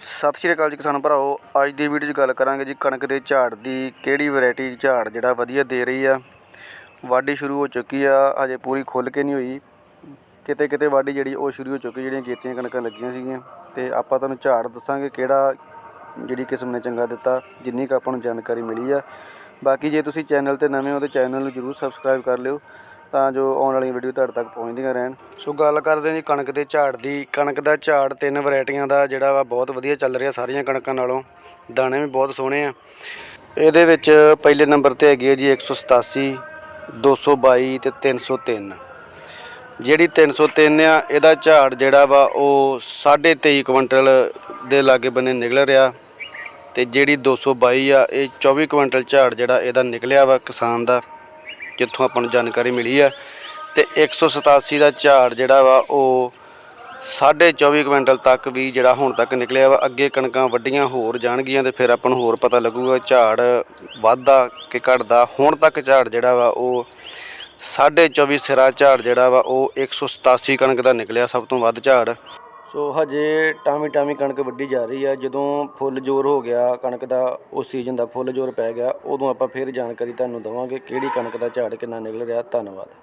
ਸਤਿ ਸ਼੍ਰੀ ਅਕਾਲ ਜੀ ਕਿਸਾਨ ਭਰਾਓ ਅੱਜ ਦੀ ਵੀਡੀਓ 'ਚ ਗੱਲ ਕਰਾਂਗੇ ਜੀ ਕਣਕ ਦੇ ਝਾੜ ਦੀ ਕਿਹੜੀ ਵੈਰਾਈਟੀ ਝਾੜ ਜਿਹੜਾ ਵਧੀਆ ਦੇ ਰਹੀ ਆ। ਵਾਢੀ ਸ਼ੁਰੂ ਹੋ ਚੁੱਕੀ ਆ, ਹਜੇ ਪੂਰੀ ਖੁੱਲ ਕੇ ਨਹੀਂ ਹੋਈ। ਕਿਤੇ ਕਿਤੇ ਵਾਢੀ ਜਿਹੜੀ ਉਹ ਸ਼ੁਰੂ ਹੋ ਚੁੱਕੀ, ਜਿਹੜੀਆਂ ਕੀਤੀਆਂ ਕਣਕਾਂ ਲੱਗੀਆਂ ਸੀਗੀਆਂ। ਤੇ ਆਪਾਂ ਤੁਹਾਨੂੰ ਝਾੜ ਦੱਸਾਂਗੇ ਕਿਹੜਾ ਜਿਹੜੀ ਕਿਸਮ ਨੇ ਚੰਗਾ ਦਿੱਤਾ, ਜਿੰਨੀ ਕੁ ਆਪਾਂ ਨੂੰ ਜਾਣਕਾਰੀ ਮਿਲੀ ਆ। ਬਾਕੀ ਜੇ ਤੁਸੀਂ ਚੈਨਲ ਤੇ ਨਵੇਂ ਹੋ ਤੇ ਚੈਨਲ ਨੂੰ ਜਰੂਰ ਸਬਸਕ੍ਰਾਈਬ ਕਰ ਲਿਓ। ਤਾਂ ਜੋ ਆਉਣ ਵਾਲੀਆਂ ਵੀਡੀਓ ਤੁਹਾਡੇ ਤੱਕ ਪਹੁੰਚਦੀਆਂ ਰਹਿਣ। ਸੋ ਗੱਲ ਕਰਦੇ ਹਾਂ ਜੀ ਕਣਕ ਦੇ ਝਾੜ ਦੀ। ਕਣਕ ਦਾ ਝਾੜ ਤਿੰਨ ਵੈਰਾਈਟੀਆਂ ਦਾ ਜਿਹੜਾ ਵਾ ਬਹੁਤ ਵਧੀਆ ਚੱਲ ਰਿਹਾ ਸਾਰੀਆਂ ਕਣਕਾਂ ਨਾਲੋਂ। ਦਾਣੇ ਵੀ ਬਹੁਤ ਸੋਹਣੇ ਆ। ਇਹਦੇ ਵਿੱਚ ਪਹਿਲੇ ਨੰਬਰ ਤੇ ਹੈਗੀ ਹੈ ਜੀ 187 222 ਤੇ 303 ਜਿਹੜੀ 303 ਆ, ਇਹਦਾ ਝਾੜ ਜਿਹੜਾ ਵਾ ਉਹ 23.5 ਕੁਇੰਟਲ ਦੇ ਲਾਗੇ ਬੰਨੇ ਨਿਕਲ ਰਿਹਾ। ਤੇ ਜਿਹੜੀ 222 ਆ, ਇਹ 24 ਕੁਇੰਟਲ ਝਾੜ ਜਿਹੜਾ ਇਹਦਾ ਨਿਕਲਿਆ ਵਾ ਕਿਸਾਨ ਦਾ। ਜਿੱਥੋਂ ਆਪਾਂ ਨੂੰ ਜਾਣਕਾਰੀ ਮਿਲੀ ਆ ਤੇ 187 ਦਾ ਝਾੜ ਜਿਹੜਾ ਵਾ ਉਹ 24.5 ਕੁਇੰਟਲ ਤੱਕ ਵੀ ਜਿਹੜਾ ਹੁਣ ਤੱਕ ਨਿਕਲਿਆ ਵਾ, ਅੱਗੇ ਕਣਕਾਂ ਵੱਡੀਆਂ ਹੋਰ ਜਾਣਗੀਆਂ ਤੇ ਫਿਰ ਆਪਾਂ ਨੂੰ ਹੋਰ ਪਤਾ ਲੱਗੂਗਾ ਝਾੜ ਵੱਧਦਾ ਕਿ ਘਟਦਾ। ਹੁਣ ਤੱਕ ਝਾੜ ਜਿਹੜਾ ਵਾ ਉਹ 24.5 ਸਿਰਾ ਝਾੜ ਜਿਹੜਾ ਵਾ, ਉਹ 187 ਕਣਕ ਦਾ ਨਿਕਲਿਆ ਸਭ ਤੋਂ ਵੱਧ ਝਾੜ। ਸੋ ਹਜੇ ਟਾਮੀ ਟਾਮੀ ਕਣਕ ਵੱਢੀ ਜਾ ਰਹੀ ਆ। ਜਦੋਂ ਫੁੱਲ ਜ਼ੋਰ ਹੋ ਗਿਆ, ਕਣਕ ਦਾ ਉਸ ਸੀਜ਼ਨ ਦਾ ਫੁੱਲ ਜ਼ੋਰ ਪੈ ਗਿਆ, ਉਦੋਂ ਆਪਾਂ ਫਿਰ ਜਾਣਕਾਰੀ ਤੁਹਾਨੂੰ ਦੇਵਾਂਗੇ ਕਿਹੜੀ ਕਣਕ ਦਾ ਝਾੜ ਕਿੰਨਾ ਨਿਕਲ ਰਿਹਾ। ਧੰਨਵਾਦ।